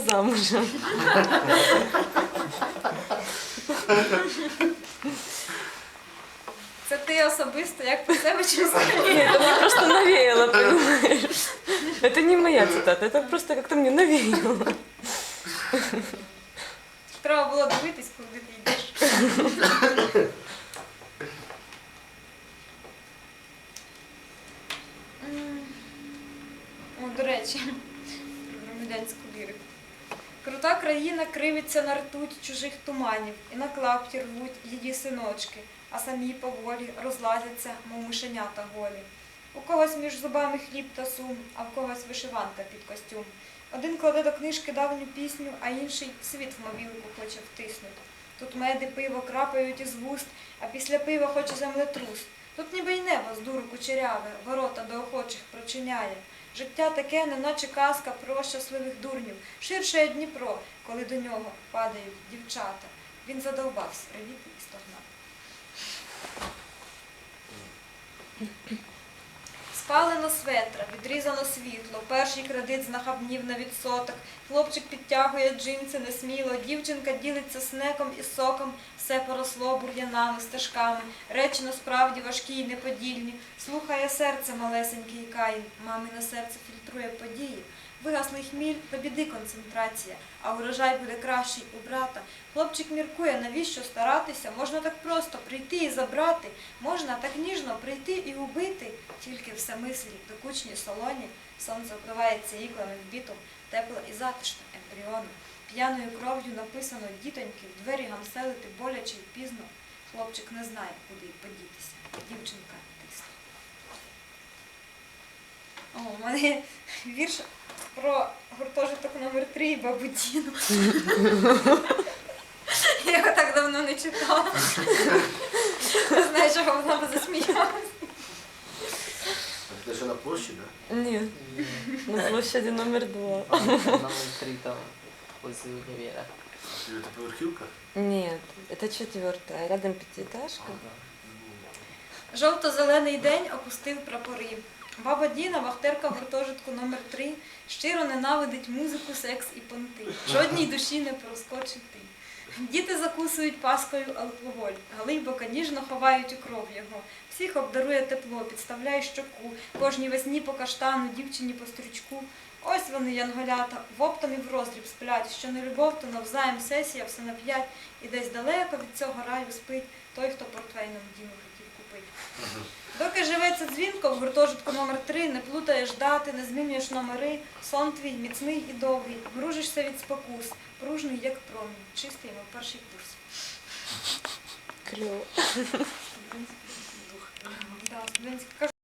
замужем. Це ти особисто, як про себе чи взагалі? Нет, это мне просто навеяло, понимаешь? Это не моя цитата, это просто как-то мне навеяло. Треба було дивитись, куди ти йдеш. М. О, до речі, про громадянську лірику. Крута країна кривиться на ртуть чужих туманів, і на клапті рвуть її синочки, а самі поволі розлазяться, мов мишенята голі. У когось між зубами хліб та сум, а в когось вишиванка під костюм. Один кладе до книжки давню пісню, а інший світ в мобілку хоче втиснути. Тут меди пиво крапають із вуст, а після пива хоче землетрус. Тут ніби й небо з дуру кучеряве, ворота до охочих прочиняє. Життя таке, неначе казка про щасливих дурнів, ширше Дніпро, коли до нього падають дівчата. Він задовбався ревіти і стогнати. Спалено светра, відрізано світло, перший кредит знахабнів на відсоток, хлопчик підтягує джинси несміло, дівчинка ділиться снеком і соком, все поросло бур'янами, стежками, речі насправді важкі й неподільні, слухає серце малесенький каїн, мамине серце фільтрує події. Вигаслий хміль, до біди концентрація, а урожай буде кращий у брата. Хлопчик міркує, навіщо старатися, можна так просто прийти і забрати, можна так ніжно прийти і убити, тільки все мислі, докучні солоні, сонце впивається іклами в бітум, тепло і затишно ембріону. П'яною кров'ю написано дітоньки, в двері гамселити боляче й пізно. Хлопчик не знає, куди подітися. Дівчинка тисне. О, у мене вірш про гуртожиток номер 3 і бабу Діну. Я його так давно не читала. Не знаю, чого вона би засміялася. Это же на площади, да? Нет, на площади номер два. Номер три там возле универа. Или это поверхівка? Нет, это четвертая, рядом пятиэтажка. Жовто-зелений день опустив прапори. Баба Діна, вахтерка гуртожитку номер 3 щиро ненавидить музику, секс і понти. Жодній душі не проскочить ти. Діти закусують паскою алкоголь, глибоко ніжно ховають у кров його. Всіх обдарує тепло, підставляє щоку, кожній весні по каштану, дівчині по стрючку. Ось вони, янголята, воптом і в роздріб сплять, що не любов, то навзаєм сесія, все на п'ять, і десь далеко від цього раю спить той, хто портвейном хотів купити. Доки живеться дзвінко в гуртожитку номер 3 не плутаєш дати, не змінюєш номери, сон твій міцний і довгий, мружишся від спокус, пружний, як промінь, чистий, мов перший курс. Да, студентська